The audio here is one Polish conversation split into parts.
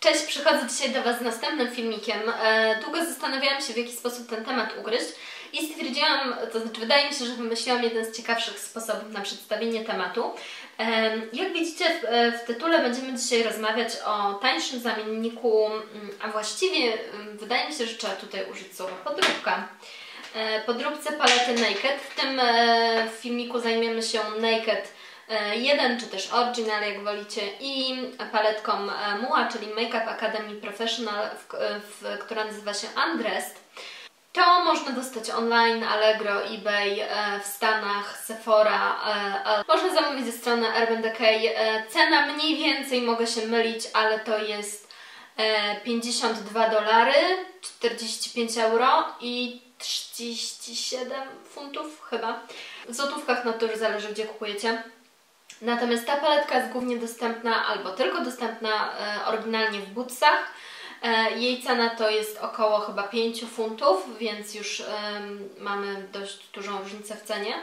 Cześć, przychodzę dzisiaj do Was z następnym filmikiem. E, długo zastanawiałam się, w jaki sposób ten temat ugryźć i stwierdziłam, to znaczy wydaje mi się, że wymyśliłam jeden z ciekawszych sposobów na przedstawienie tematu. E, jak widzicie w, e, w tytule będziemy dzisiaj rozmawiać o tańszym zamienniku, mm, a właściwie mm, wydaje mi się, że trzeba tutaj użyć słowa podróbka. Podróbce palety Naked. W tym filmiku zajmiemy się Naked jeden czy też Original, jak wolicie, i paletką e, MUA, czyli Makeup Academy Professional, w, w, która nazywa się Undressed. To można dostać online, Allegro, eBay, e, w Stanach, Sephora. Można zamówić ze strony Urban Decay. Cena mniej więcej, mogę się mylić, ale to jest 52 dolary, 45 euro i 37 funtów chyba. W złotówkach no to już zależy gdzie kupujecie. Natomiast ta paletka jest głównie dostępna albo tylko dostępna e, oryginalnie w Bootsach. E, jej cena to jest około chyba 5 funtów, więc już mamy dość dużą różnicę w cenie.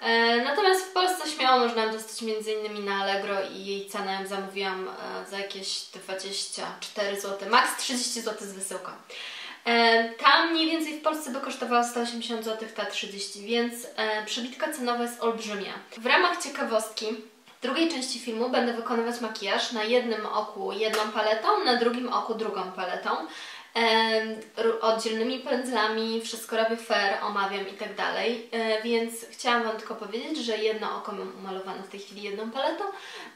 E, natomiast w Polsce śmiało można ją dostać m.in. na Allegro i jej cenę zamówiłam za jakieś 24 zł, maks 30 zł z wysyłką. E, tam mniej więcej w Polsce by kosztowała 180 zł, ta 30, więc e, przebitka cenowa jest olbrzymia. W ramach ciekawostki w drugiej części filmu będę wykonywać makijaż na jednym oku jedną paletą, na drugim oku drugą paletą. E, oddzielnymi pędzlami, wszystko robię fair, omawiam i tak dalej, więc chciałam Wam tylko powiedzieć, że jedno oko mam umalowane w tej chwili jedną paletą,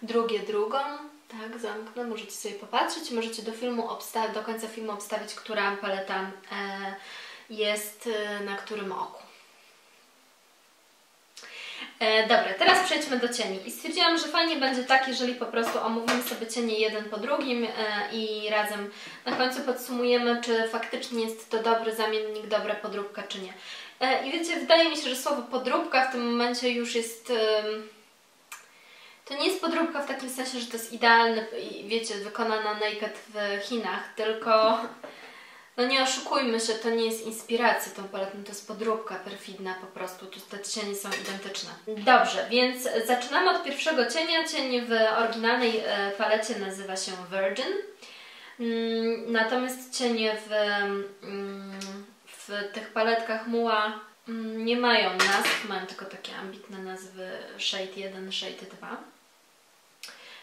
drugie drugą, tak, zamknę, możecie sobie popatrzeć, możecie do filmu do końca filmu obstawić, która paleta e, jest e, na którym oku. E, dobra, teraz przejdźmy do cieni. I stwierdziłam, że fajnie będzie tak, jeżeli po prostu omówimy sobie cienie jeden po drugim e, i razem na końcu podsumujemy, czy faktycznie jest to dobry zamiennik, dobra podróbka, czy nie. E, I wiecie, wydaje mi się, że słowo podróbka w tym momencie już jest... To nie jest podróbka w takim sensie, że to jest idealny, wiecie, wykonana naked w Chinach, tylko no nie oszukujmy się, to nie jest inspiracja tą paletą, to jest podróbka perfidna po prostu, tu te cienie są identyczne. Dobrze, więc zaczynamy od pierwszego cienia. Cień w oryginalnej e, palecie nazywa się Virgin, mm, natomiast cienie w, mm, w tych paletkach Muła mm, nie mają nazw, mają tylko takie ambitne nazwy Shade 1, Shade 2.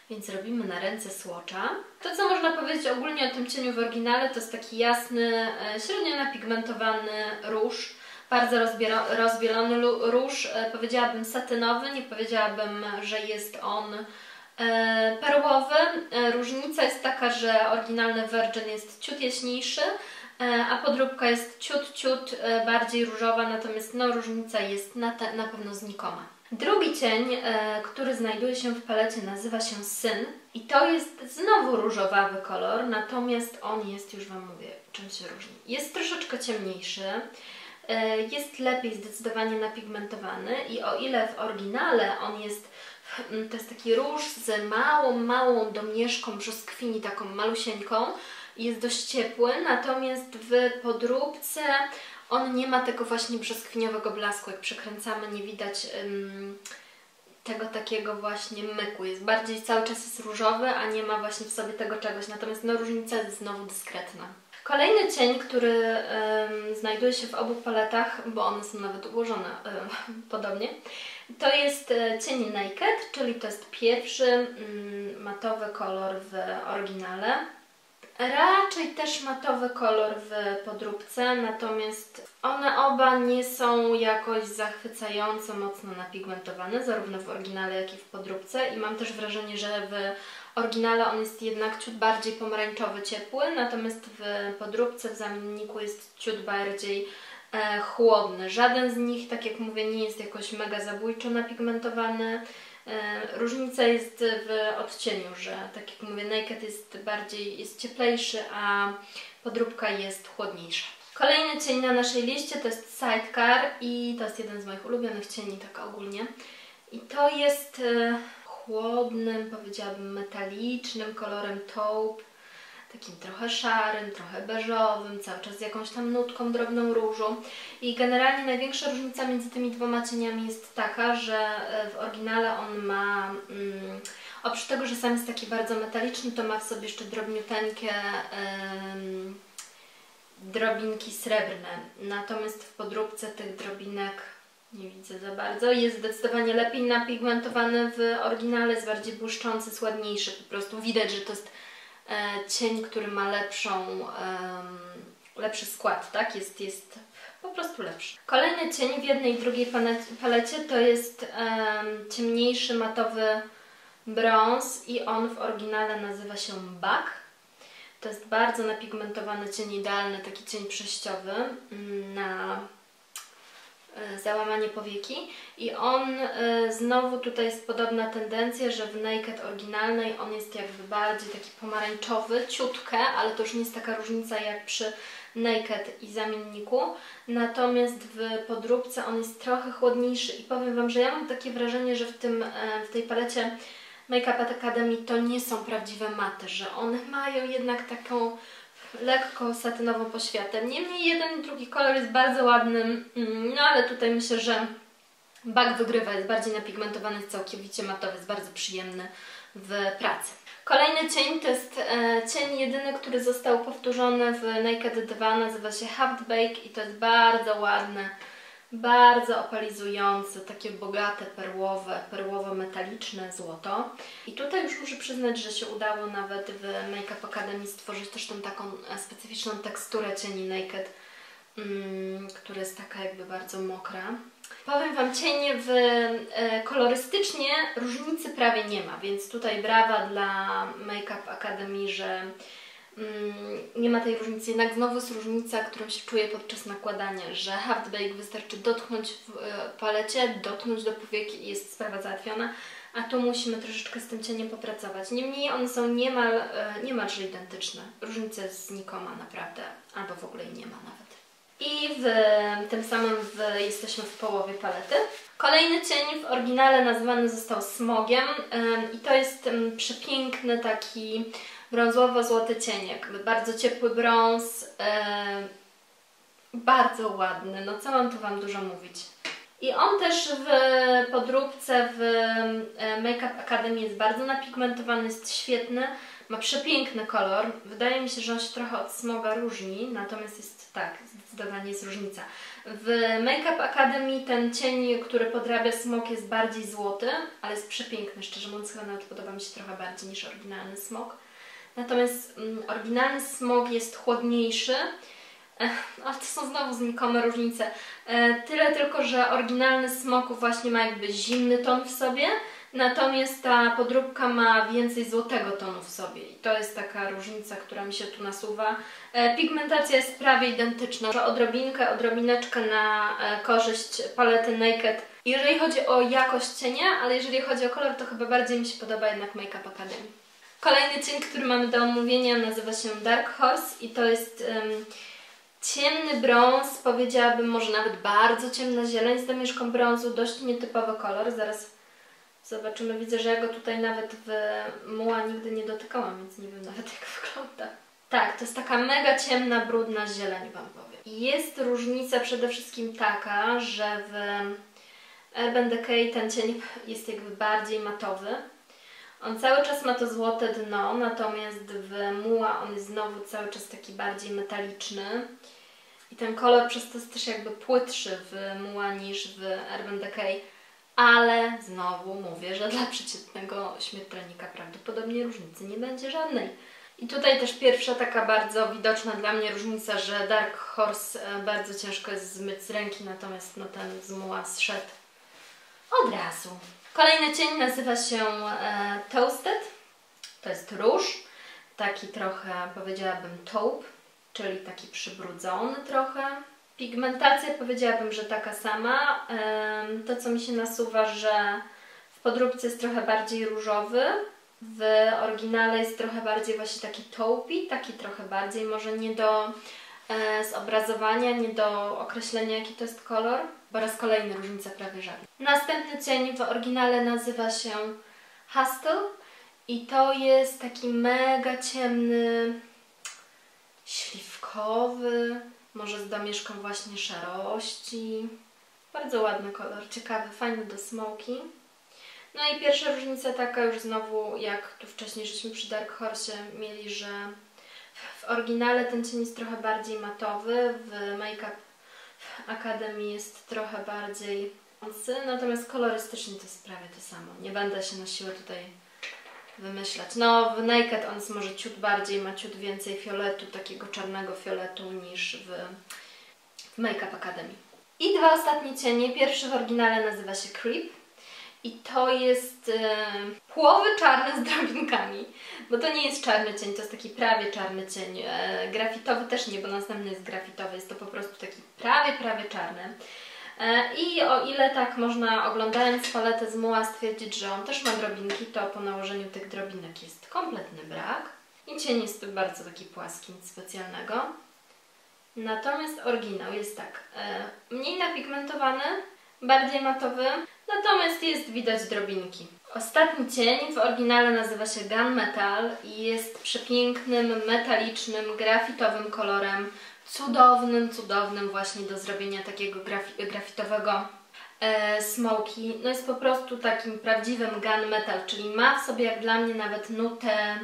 Więc robimy na ręce słocza. To, co można powiedzieć ogólnie o tym cieniu w oryginale, to jest taki jasny, e, średnio napigmentowany róż. Bardzo rozbielony róż. E, powiedziałabym satynowy, nie powiedziałabym, że jest on e, perłowy. Różnica jest taka, że oryginalny Virgin jest ciut jaśniejszy, a podróbka jest ciut, ciut bardziej różowa, natomiast no, różnica jest na, na pewno znikoma. Drugi cień, e, który znajduje się w palecie nazywa się Syn i to jest znowu różowawy kolor, natomiast on jest, już Wam mówię, czym się różni. Jest troszeczkę ciemniejszy, e, jest lepiej zdecydowanie napigmentowany i o ile w oryginale on jest, mm, to jest taki róż z małą, małą domieszką brzoskwini, taką malusieńką, jest dość ciepły, natomiast w podróbce on nie ma tego właśnie brzoskwiniowego blasku. Jak przekręcamy, nie widać ym, tego takiego właśnie myku. Jest bardziej cały czas jest różowy, a nie ma właśnie w sobie tego czegoś. Natomiast no, różnica jest znowu dyskretna. Kolejny cień, który ym, znajduje się w obu paletach, bo one są nawet ułożone ym, podobnie, to jest e, cień Naked, czyli to jest pierwszy matowy kolor w oryginale. Raczej też matowy kolor w podróbce, natomiast one oba nie są jakoś zachwycająco mocno napigmentowane, zarówno w oryginale, jak i w podróbce i mam też wrażenie, że w oryginale on jest jednak ciut bardziej pomarańczowy, ciepły, natomiast w podróbce, w zamienniku jest ciut bardziej e, chłodny. Żaden z nich, tak jak mówię, nie jest jakoś mega zabójczo napigmentowany, różnica jest w odcieniu, że tak jak mówię, naked jest bardziej jest cieplejszy, a podróbka jest chłodniejsza. Kolejny cień na naszej liście to jest Sidecar i to jest jeden z moich ulubionych cieni tak ogólnie. I to jest e, chłodnym, powiedziałabym metalicznym kolorem taupe takim trochę szarym, trochę beżowym, cały czas z jakąś tam nutką, drobną różą. I generalnie największa różnica między tymi dwoma cieniami jest taka, że e, w oryginale on ma... Mm, Oprócz tego, że sam jest taki bardzo metaliczny, to ma w sobie jeszcze drobniuteńkie ym, drobinki srebrne. Natomiast w podróbce tych drobinek nie widzę za bardzo. Jest zdecydowanie lepiej napigmentowany w oryginale, jest bardziej błyszczący, jest ładniejszy. Po prostu widać, że to jest cień, który ma lepszą, lepszy skład, tak? Jest, jest po prostu lepszy. Kolejny cień w jednej i drugiej palecie to jest em, ciemniejszy matowy brąz i on w oryginale nazywa się Bak. To jest bardzo napigmentowany cień idealny, taki cień przejściowy mm, na e, załamanie powieki i on e, znowu tutaj jest podobna tendencja, że w Naked oryginalnej on jest jakby bardziej taki pomarańczowy, ciutkę, ale to już nie jest taka różnica jak przy Naked i zamienniku. Natomiast w podróbce on jest trochę chłodniejszy i powiem Wam, że ja mam takie wrażenie, że w, tym, e, w tej palecie Make Up Academy to nie są prawdziwe maty, że one mają jednak taką lekko satynową poświatę. Niemniej jeden i drugi kolor jest bardzo ładny, mm, no ale tutaj myślę, że bak wygrywa, jest bardziej napigmentowany, jest całkowicie matowy, jest bardzo przyjemny w pracy. Kolejny cień to jest e, cień jedyny, który został powtórzony w Naked 2, nazywa się Half Bake i to jest bardzo ładne, bardzo opalizujące, takie bogate, perłowe, perłowo-metaliczne złoto. I tutaj już muszę przyznać, że się udało nawet w Make Up Academy stworzyć też tą taką e, specyficzną teksturę cieni Naked, mm, która jest taka jakby bardzo mokra. Powiem Wam, cienie w e, kolorystycznie różnicy prawie nie ma, więc tutaj brawa dla Make Up Academy, że nie ma tej różnicy. Jednak znowu jest różnica, którą się czuje podczas nakładania, że Half Bake wystarczy dotknąć w e, palecie, dotknąć do powieki i jest sprawa załatwiona, a tu musimy troszeczkę z tym cieniem popracować. Niemniej one są niemal, e, niemalże identyczne. Różnica jest znikoma naprawdę, albo w ogóle jej nie ma nawet. I w, tym samym w, jesteśmy w połowie palety. Kolejny cień w oryginale nazwany został smogiem i to jest przepiękny taki brązowo-złoty cień, jakby bardzo ciepły brąz, bardzo ładny, no co mam tu Wam dużo mówić. I on też w podróbce w Make Up Academy jest bardzo napigmentowany, jest świetny, ma przepiękny kolor. Wydaje mi się, że on się trochę od smoga różni, natomiast jest tak, zdecydowanie jest różnica. W Make Up Academy ten cień, który podrabia smog jest bardziej złoty, ale jest przepiękny, szczerze mówiąc chyba nawet podoba mi się trochę bardziej niż oryginalny smog. Natomiast mm, oryginalny smog jest chłodniejszy, ale to są znowu znikome różnice. E, tyle tylko, że oryginalny smok właśnie ma jakby zimny ton w sobie, natomiast ta podróbka ma więcej złotego tonu w sobie. I to jest taka różnica, która mi się tu nasuwa. E, pigmentacja jest prawie identyczna, odrobinkę, odrobineczkę na e, korzyść palety Naked. Jeżeli chodzi o jakość cienia, ale jeżeli chodzi o kolor, to chyba bardziej mi się podoba jednak Make Up Academy. Kolejny cień, który mamy do omówienia nazywa się Dark Horse i to jest... Um, Ciemny brąz, powiedziałabym może nawet bardzo ciemna zieleń z domieszką brązu, dość nietypowy kolor. Zaraz zobaczymy. Widzę, że ja go tutaj nawet w muła nigdy nie dotykałam, więc nie wiem nawet jak wygląda. Tak, to jest taka mega ciemna, brudna zieleń Wam powiem. Jest różnica przede wszystkim taka, że w Urban Decay ten cień jest jakby bardziej matowy. On cały czas ma to złote dno, natomiast w muła on jest znowu cały czas taki bardziej metaliczny. I ten kolor przez to jest też jakby płytszy w muła niż w Urban Decay. Ale znowu mówię, że dla przeciętnego śmiertelnika prawdopodobnie różnicy nie będzie żadnej. I tutaj też pierwsza taka bardzo widoczna dla mnie różnica, że Dark Horse e, bardzo ciężko jest zmyć z ręki, natomiast no ten z muła zszedł od razu. Kolejny cień nazywa się e, Toasted. To jest róż, taki trochę powiedziałabym taupe, czyli taki przybrudzony trochę. Pigmentacja powiedziałabym, że taka sama. To co mi się nasuwa, że w podróbce jest trochę bardziej różowy, w oryginale jest trochę bardziej właśnie taki taupi, taki trochę bardziej może nie do zobrazowania, nie do określenia jaki to jest kolor. Po raz kolejny różnica prawie żadna. Następny cień w oryginale nazywa się Hustle i to jest taki mega ciemny, śliwkowy, może z domieszką właśnie szarości. Bardzo ładny kolor, ciekawy, fajny do smoki. No i pierwsza różnica taka już znowu, jak tu wcześniej żeśmy przy Dark Horse mieli, że w oryginale ten cień jest trochę bardziej matowy, w Makeup Academy jest trochę bardziej mocny, natomiast kolorystycznie to jest prawie to samo. Nie będę się na siłę tutaj wymyślać. No, w Naked on jest może ciut bardziej, ma ciut więcej fioletu, takiego czarnego fioletu niż w, w Makeup Academy. I dwa ostatnie cienie. Pierwszy w oryginale nazywa się Creep. I to jest e, płowy czarny z drobinkami, bo to nie jest czarny cień, to jest taki prawie czarny cień. E, grafitowy też nie, bo następny jest grafitowy, jest to po prostu taki prawie, prawie czarny. E, I o ile tak można oglądając paletę z muła stwierdzić, że on też ma drobinki, to po nałożeniu tych drobinek jest kompletny brak. I cień jest bardzo taki płaski, nic specjalnego. Natomiast oryginał jest tak, e, mniej napigmentowany, bardziej matowy, natomiast jest widać drobinki. Ostatni cień w oryginale nazywa się Gunmetal i jest przepięknym, metalicznym, grafitowym kolorem, cudownym, cudownym właśnie do zrobienia takiego grafi grafitowego e, smoki. No jest po prostu takim prawdziwym gunmetal, czyli ma w sobie jak dla mnie nawet nutę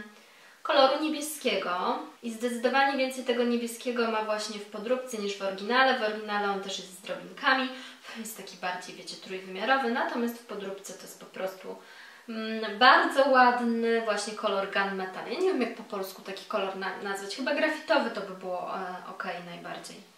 koloru niebieskiego i zdecydowanie więcej tego niebieskiego ma właśnie w podróbce niż w oryginale. W oryginale on też jest z drobinkami, jest taki bardziej, wiecie, trójwymiarowy, natomiast w podróbce to jest po prostu mm, bardzo ładny właśnie kolor gunmetal. Ja nie wiem jak po polsku taki kolor na nazwać, chyba grafitowy to by było e, ok najbardziej.